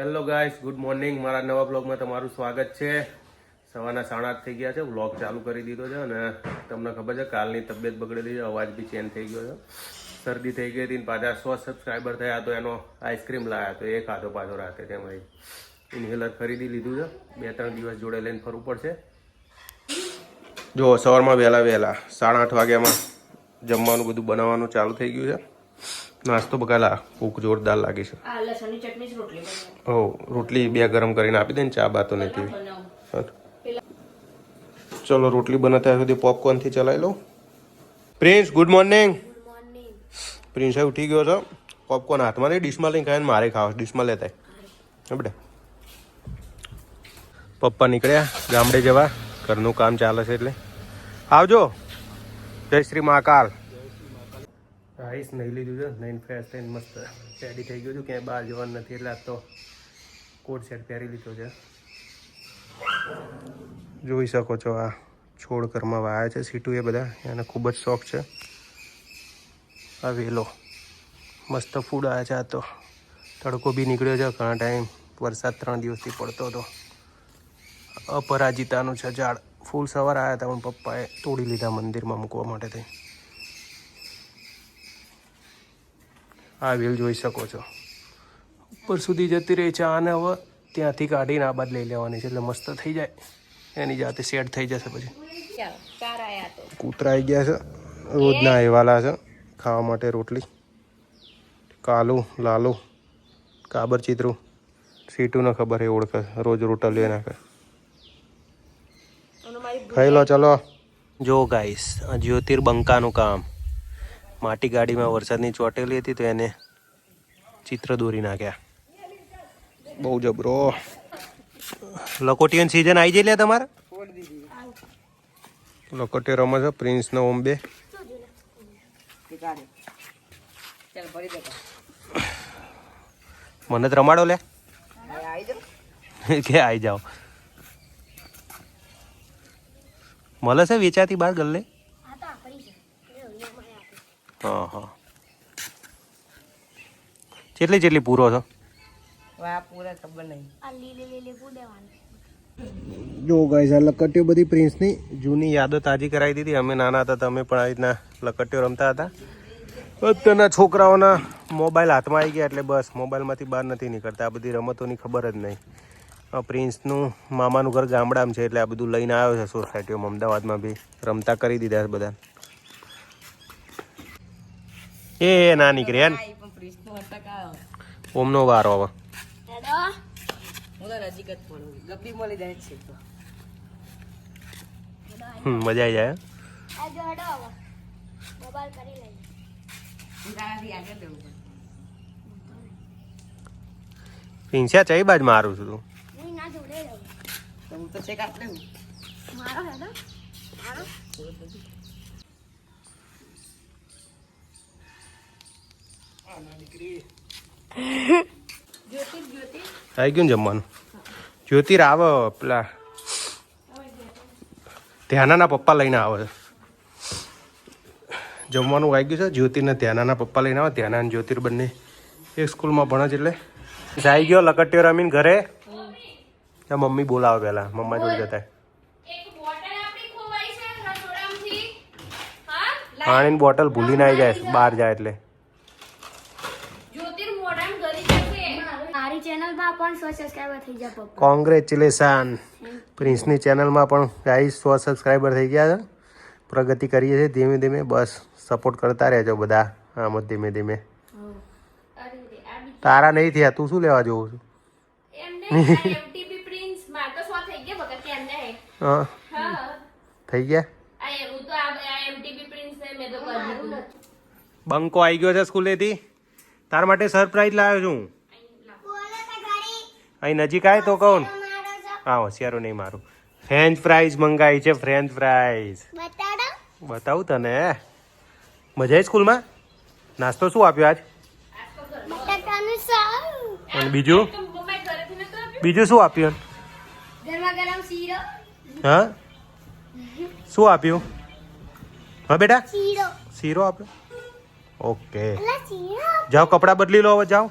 Hello guys good morning મારા નવા બ્લોગમાં તમારું સ્વાગત છે. સવારના સાડા આઠ થઈ ગયા છે. બ્લોગ ચાલુ કરી દીધો છે અને તમને ખબર છે, કાલની તબિયત બગડેલી છે. અવાજ બી ચેન્જ થઈ ગયો છે. શરદી થઈ ગઈ હતી પાછા સો સબસ્ક્રાઈબર થયા તો એનો આઈસ્ક્રીમ લાવ્યા તો એ ખાધો પાછો રાતે તેમાં ઇન્હેલર ખરીદી લીધું છે. બે ત્રણ દિવસ જોડે લઈને ફરવું પડશે. જો, સવારમાં વહેલા વહેલા સાડા આઠ વાગ્યામાં જમવાનું બધું બનાવવાનું ચાલુ થઈ ગયું છે. નાસ્તો બકાલા ભૂખ જોરદાર લાગે છે. આ લસણની ચટણી જ રોટલી હો રોટલી બે ગરમ કરીને આપી દે ને ચા બાતો નથી બનાવું. ચલો રોટલી ત્યાં સુધી પોપકોર્નથી ચલાવી લઉં. પ્રિન્સ ગુડ મોર્નિંગ પ્રિન્સ હવે ઉઠી ગયો છો? પોપકોર્ન હાથમાં નહીં ડીશમાં લઈને ખાય ને મારે ખાવા ડીશમાં લેતા આપણે પપ્પા નીકળ્યા ગામડે જવા. ઘરનું કામ ચાલે છે એટલે. આવજો. જય શ્રી મહાકાલ. આઈસ નહીં લીધું છે, નહીં ફ્રેશ થઈને મસ્ત રેડી થઈ ગયું છું, ક્યાંય બહાર જવાનું નથી, એટલે આજ તો કોટ સેટ પહેરી લીધો છે. જોઈ શકો છો આ છોડ ઘરમાં વાયા છે, સીટું એ બધા, એને ખૂબ જ શોખ છે. આ વેલો, મસ્ત ફૂડ આવ્યા છે આ તો. તડકો બી નીકળ્યો છે, ઘણા ટાઈમ વરસાદ ત્રણ દિવસથી પડતો હતો. અપરાજિતાનું છે ઝાડ. ફૂલ સવાર આવ્યા હતા, પણ પપ્પાએ તોડી લીધા મંદિરમાં મૂકવા માટે થઈ. આ વ્હીલ જોઈ શકો છો. ઉપર સુધી જતી રહી છે આને હવે ત્યાંથી કાઢીને આ બાદ લઈ લેવાની છે એટલે મસ્ત થઈ જાય. એની જાતે સેટ થઈ જશે પછી. ચાલો ચાર આયા તો. કૂતરા આવી ગયા છે રોજના એવાલા છે ખાવા માટે રોટલી કાલુ લાલુ કાબર ચિત્રું સીટુને ખબર એ ઓળખે રોજ રોટલીઓ નાખે ખાઈ લો ચલો. જો ગાઈસ જ્યોતિર્બંકાનું કામ. માટી ગાડીમાં વરસાદની ચોટેલી હતી તો એને ચિત્ર દોરી નાખ્યા. બહુ જબરો. લકોટીયન સિઝન આવી જઈ લે તમારે? લકોટી રમે છે પ્રિન્સનો નો બે. ચાલ ભરી દે મને જ રમાડો લે કે આવી જાઓ. મળે છે વેચાતી બાર ગલ્લે? હા હા કેટલી જેટલી પૂરો છો? વાહ પૂરા ખબર નહીં. જો ગાઈઝ આ લકટીઓ બધી પ્રિન્સની જૂની યાદો તાજી કરાવી દીધી. અમે નાના હતા તમે પણ આવી રીતના લકટીઓ રમતા હતા. અત્યારના છોકરાઓના મોબાઈલ હાથમાં આવી ગયા એટલે બસ મોબાઈલમાંથી બહાર નથી નીકળતા. આ બધી રમતોની ખબર જ નહીં. પ્રિન્સનું મામાનું ઘર ગામડામાં છે એટલે આ બધું લઈને આવ્યો છે સોસાયટીઓમાં. અમદાવાદમાં બી રમતા કરી દીધા છે બધા. એ ના નીકળે કા ઓમનો વારો હવે. હું તો નજીક જ પડું. ગબ્બી મળી જાય છે તો. હમ, મજા આવી જાય પિંછા ચઈ બાજ મારું છું તું? તો હું તો છેક આપણે હું આવી ગયું જમવાનું? જ્યોતિર આવે પેલા. ધ્યાનાના પપ્પા લઈને આવે. જમવાનું આવી ગયું છે. જ્યોતિરને ધ્યાનાના પપ્પા લઈને આવે. ધ્યાના અને જ્યોતિર બંને એક સ્કૂલમાં ભણે છે એટલે. જાય ગયો લકટીઓ રમીને ઘરે. ત્યાં મમ્મી બોલાવે પહેલા. મમ્મા જોડે જતા પાણીની બોટલ ભૂલીને આવી જાય. બહાર જાય એટલે મારી ચેનલમાં પણ સો સબસ્ક્રાઈબર થઈ ગયા પપ્પા. કોંગ્રેચ્યુલેશન. પ્રિન્સની ચેનલમાં પણ ગાઈસ સો સબસ્ક્રાઈબર થઈ ગયા છે. પ્રગતિ કરીએ છીએ ધીમે ધીમે બસ સપોર્ટ કરતા રહેજો બધા. આમ જ ધીમે. ધીમે તારા નહીં થયા તું શું લેવા જોઉં છું? હા. થઈ ગયા? બંકો આવી ગયો છે સ્કૂલેથી. તાર માટે સરપ્રાઈઝ લાવ્યો છું અહીં નજીક આવે તો કહું હા હોશિયારો નહીં મારું. ફ્રેન્ચ ફ્રાઈઝ મંગાવી છે ફ્રેન્ચ ફ્રાઈઝ બતાવું તને. મજા આવી સ્કૂલમાં? નાસ્તો શું આપ્યો આજ? અને બીજું? બીજું શું આપ્યું? હા? શું આપ્યું? હા બેટા? શીરો. આપ્યો? ઓકે. જાઓ કપડાં બદલી લો હવે જાઓ.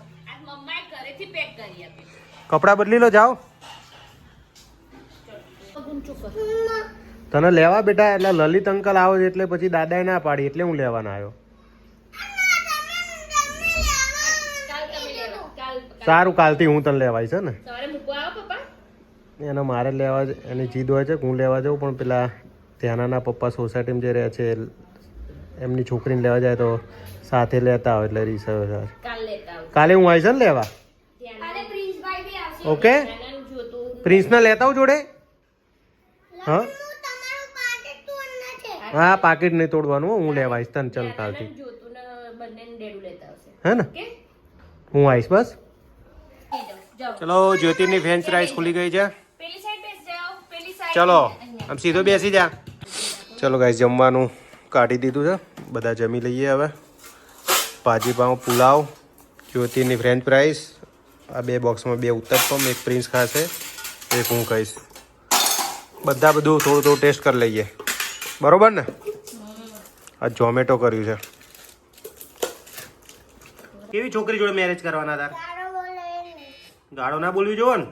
કપડાં બદલી લો જાઓ. તને લેવા બેટા એટલે લલિત અંકલ આવો છે એટલે પછી દાદાએ ના પાડી એટલે હું લેવાના આવ્યો. સારું કાલથી હું તને લેવાય છે ને. એને મારે લેવા એની જીદ હોય છે હું લેવા જાઉં પણ પેલા ત્યાંના પપ્પા સોસાયટીમાં જે રહે છે એમની છોકરીને લેવા જાય તો સાથે લેતા આવે એટલે રીસ કાલે હું આવી. છે ને લેવા અને પ્રિન્સભાઈ બી આવશે ઓકે? પ્રિન્સને લેતા આવું જોડે? હા? તમારું પાટેટ તોડના છે. હા પાકીટ નહીં તોડવાનું હું લેવા આવીશ તને ચલ કાલથી. નાનાનું ને બંનેને ડેડું લેતા આવશે. હે ને? હું આવીશ બસ. ચલો જ્યોતિની ફ્રેન્ચ રાઈસ ખુલી ગઈ છે. પેલી સાઈડ બેસ જાઓ. પેલી સાઈડ ચલો આમ સીધો બેસી જા. ચલો ગાઈસ જમવાનું કાઢી દીધું છે. બધા જમી લઈએ હવે. ભાજી પાઉં પુલાવ જ્યોતિની ફ્રેન્ચ ફ્રાઈસ આ બે બોક્સમાં બે ઉત્તપમ એક પ્રિન્સ ખાશે એક હું ખાઈશ. બધા બધું થોડું થોડું ટેસ્ટ કરી લઈએ. બરોબર ને? આ ઝોમેટો કર્યું છે. કેવી છોકરી જોડે મેરેજ કરવાના તાર? ગાળો ના બોલવી જોવો ને?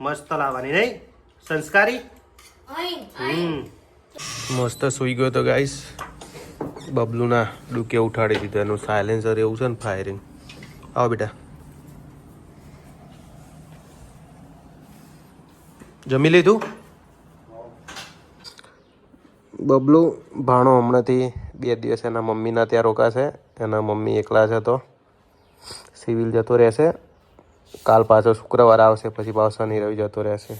મસ્ત લાવવાની નહીં? સંસ્કારી? હમ. મસ્ત સુઈ ગયો તો ગાઈસ બબલુના ડૂકે ઉઠાડી દીધું એનું સાયલેન્સર એવું છે ને ફાયરિંગ આવો બેટા. જમી લીધું? બબલુ ભાણો હમણાંથી બે દિવસ એના મમ્મીના ત્યાં રોકાશે. એના મમ્મી એકલા છે તો સિવિલ જતો રહેશે. કાલ પાછો શુક્રવાર આવશે પછી પાછો શનિ રવિ જતો રહેશે.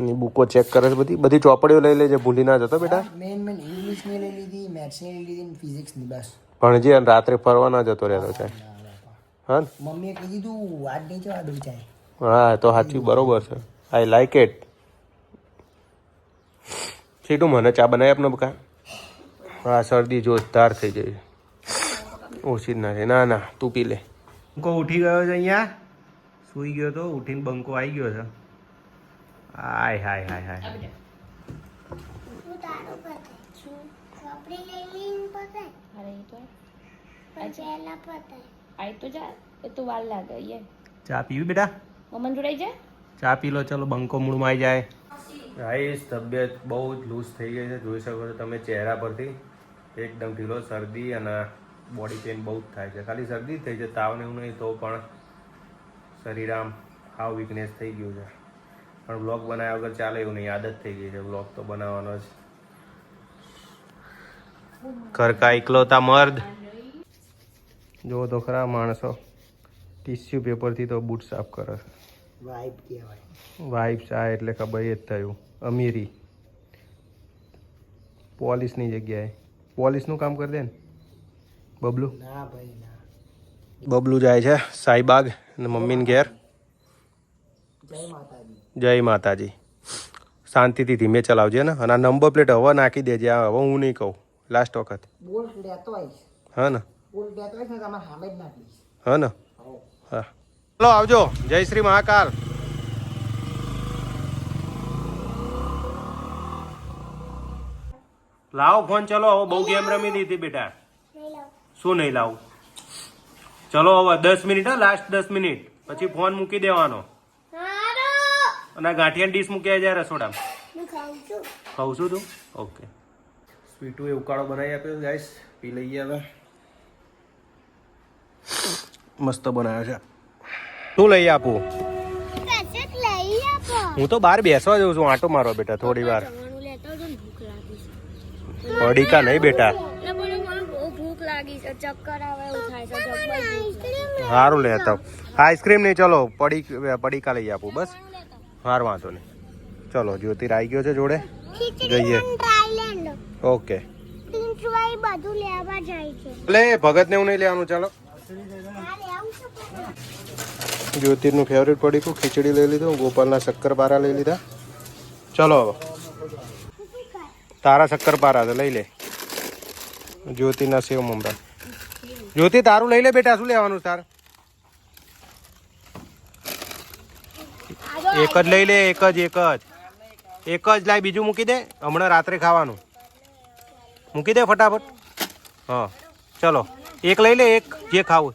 ની બુકો ચેક કરે છે બધી? બધી ચોપડીઓ લઈ લેજે ભૂલી ના જતો બેટા. મેન મેન ઇંગ્લિશની લઈ લીધી મેથ્સની લઈ લીધી ને ફિઝિક્સની બસ. ભણજે અને રાત્રે ફરવા ના જતો રહેતો છે. હા? મમ્મીએ કહી દીધું વાત નહીં જવા દઉં ચાય હા તો સાચું બરોબર છે. આઈ લાઈક ઇટ સીટું મને ચા બનાવી આપને બકા? હા શરદી જોરદાર થઈ જાય ઓછી જ ના થાય ના ના તું પી લે. બંકો ઉઠી ગયો છે અહીંયા? સૂઈ ગયો તો ઉઠીને બંકો આવી ગયો છે. હાય હાય હાય હાય. ચા પીવી બેટા? મમન જોડાઈ જાય? ચા પી લો ચલો બંકો મૂળમાં આવી જાય. ગાઈસ તબિયત બહુ જ લૂઝ થઈ ગઈ છે. જોઈ શકો છો તમે ચહેરા પરથી. એકદમ ઢીલો શરદી અને બોડી પેઇન બહુ જ થાય છે. ખાલી શરદી જ થઈ છે તાવ ને એવું નહીં તો પણ શરીર આમ હાવ વીકનેસ થઈ ગયું છે. પણ બ્લોગ બનાવ્યા વગર ચાલે એવું નહીં આદત થઈ ગઈ છે. બ્લોગ તો બનાવવાનો જ. ઘર કા એકલોતા મર્દ? જો તો ખરા માણસો. ટીસ્યુ પેપરથી તો બૂટ સાફ કરે. છે કહેવાય. વાઇફ આ એટલે ખબર એ જ થયું. અમીરી. પોલીસની જગ્યાએ. પોલીસનું કામ કરી દે ને? બબલુ? ના ભાઈ ના. બબલું જાય છે સાઈબાગ અને મમ્મીને ઘેર. જય માતાજી. જય માતાજી. શાંતિથી ધીમે ચલાવજે ને. અને આ નંબર પ્લેટ હવે નાખી દેજે. આ હવે હું નહીં કહું. લાસ્ટ વખત. બોલ લેતો આવીશ. હા ને? બોલ લેતો આવીશ ને તમારે સામે જ નાખીશ હા ને? ચલો આવજો. જય શ્રી મહાકાલ. લાવો ફોન, ચલો. હવે બહુ ગેમ રમી દીધી બેટા. શું નહીં લાવું? ચલો હવે દસ મિનિટ, હા લાસ્ટ દસ મિનિટ. પછી ફોન મૂકી દેવાનો. અને ગાંઠિયા ડીશ મૂકી જાય હું ખાઉં છું ખાઉં છું તું? ઓકે. સ્વીટું એ ઉકાળો બનાવી આપ્યો ગાઈસ પી લઈએ હવે. મસ્ત બનાવ્યો છે. શું લઈ આપું. હું તો બહાર બેસવા જઉં છું આંટો મારો બેટા થોડી વાર. પડીકા નહીં બેટા. સારું લેતા આઈસ્ક્રીમ નહીં ચલો પડી પડીકા લઈ આપું બસ. હાર વાંધો નહીં. ચલો જ્યોતિર આવી ગયો છે જોડે. જઈએ. ઓકે. બધું લેવા જાય છે. ભગત ને એવું નહીં લેવાનું ચાલો. હા. જ્યોતિરનું ફેવરેટ પડીકું ખીચડી લઈ લીધું, ગોપાલના શક્કરપારા લઈ લીધા. ચલો તારા શક્કરપારા છે લઈ લે. જ્યોતિના સેવ મુંબઈ જ્યોતિ, તારું લઈ લે બેટા, શું લેવાનું તાર? એક જ લઈ લે, એક જ એક જ. એક જ લાય, બીજું મૂકી દે. હમણાં રાત્રે ખાવાનું. મૂકી દે ફટાફટ. હા, ચલો. એક લઈ લે એક જે ખાવું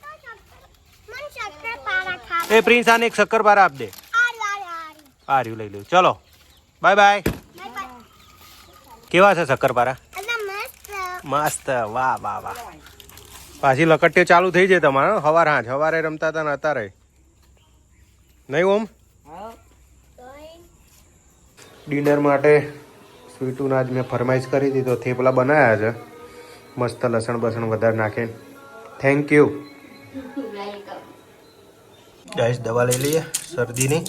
એ પ્રિન્સ આને એક શક્કરપારા આપ દે આર આર આર આ રહ્યું લઈ લ્યું ચલો. Bye bye. કેવા છે શક્કરપારા મસ્ત. વાહ વાહ વાહ. પાછી લકટીઓ ચાલુ થઈ જાય તમારે હવાર હાંજ. હવારે રમતા હતા ને અત્યારે. નહીં ઓમ? ડિનર માટે સ્વીટુના આજ મેં ફરમાઈશ કરી હતી તો થેપલા બનાવ્યા છે. મસ્ત લસણ બસણ વધારે નાખીને. થેન્ક યુ ગાઈસ દવા લઈ લઈએ શરદીની.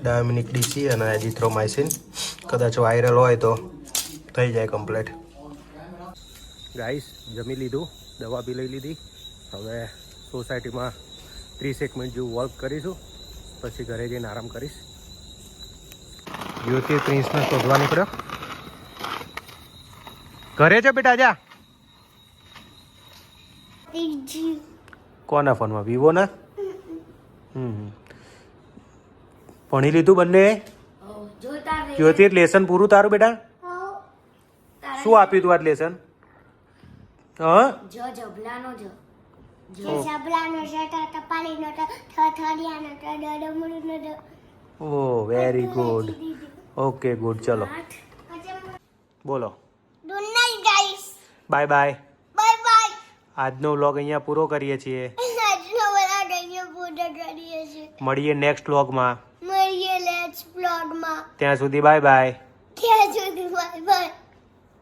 ડાયમિનિક ડીસી અને એજીથ્રોમાઇસિન કદાચ વાયરલ હોય તો થઈ જાય કમ્પ્લીટ ગાઈસ જમી લીધું દવા બી લઈ લીધી. હવે સોસાયટીમાં ત્રીસેક મિનિટ જેવું વર્ક કરીશું. પછી ઘરે જઈને આરામ કરીશ. જ્યોતિ પ્રિન્સને શોધવા નીકળ્યો. ઘરે છે બેટા જા. ત્રીજી કોના ફોનમાં? વિવોના? હમ. ભણી લીધું બંને જ્યોતિ લેસન પૂરું તારું બેટા? શું આપ્યું તું આજ લેસન? ઓ. વેરી ગુડ ઓકે ગુડ ચલો. બોલો. બાય બાય આજનો વ્લોગ અહીંયા પૂરો કરીએ છીએ. મળીએ નેક્સ્ટ વ્લોગમાં મળીએ નેક્સ્ટ વ્લોગમાં ત્યાં સુધી બાય બાય